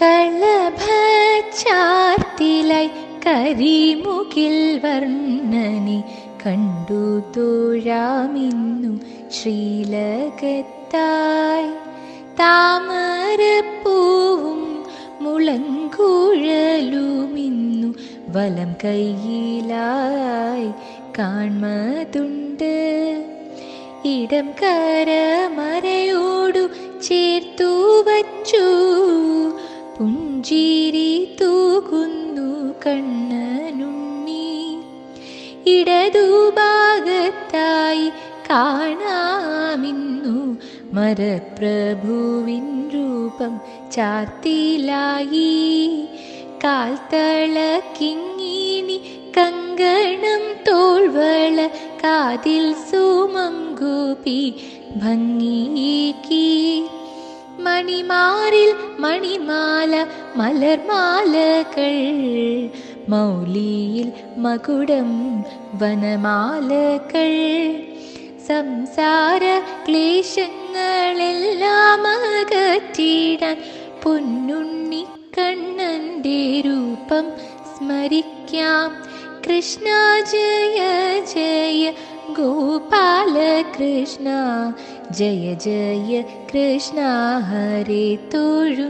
കളഭച്ചാർത്തിലായി കരിമുകിൽ വർണനെ കണ്ടു തോഴാമിന്നു ശ്രീലകത്തായി. താമരപ്പൂവും മുളങ്കുഴലുമിന്നു വലം കയ്യിലായി കാൺമതുണ്ട് ഇടം കരമരയോടു ചേർത്തു വച്ചു കണ്ണനുണ്ണി ഇടതുഭാഗത്തായി കാണാമിന്നു മരപ്രഭുവിൻ രൂപം ചാത്തിലായി കാൽത്തള കിങ്ങിണി കങ്കണം തോൾവള കാതിൽ സുമങ്കൂപി ഭംഗിക്ക് മണിമാറിൽ മണിമാല മലർമാലകൾ. മൗലിയിൽ മകുടം വനമാലകൾ. സംസാര ക്ലേശങ്ങളെല്ലാം അകറ്റിടാൻ പൊന്നുണ്ണിക്കണ്ണന്റെ രൂപം സ്മരിക്കാം. कृष्ण जय जय गोपाल कृष्ण जय जय कृष्ण हरे हरितोरु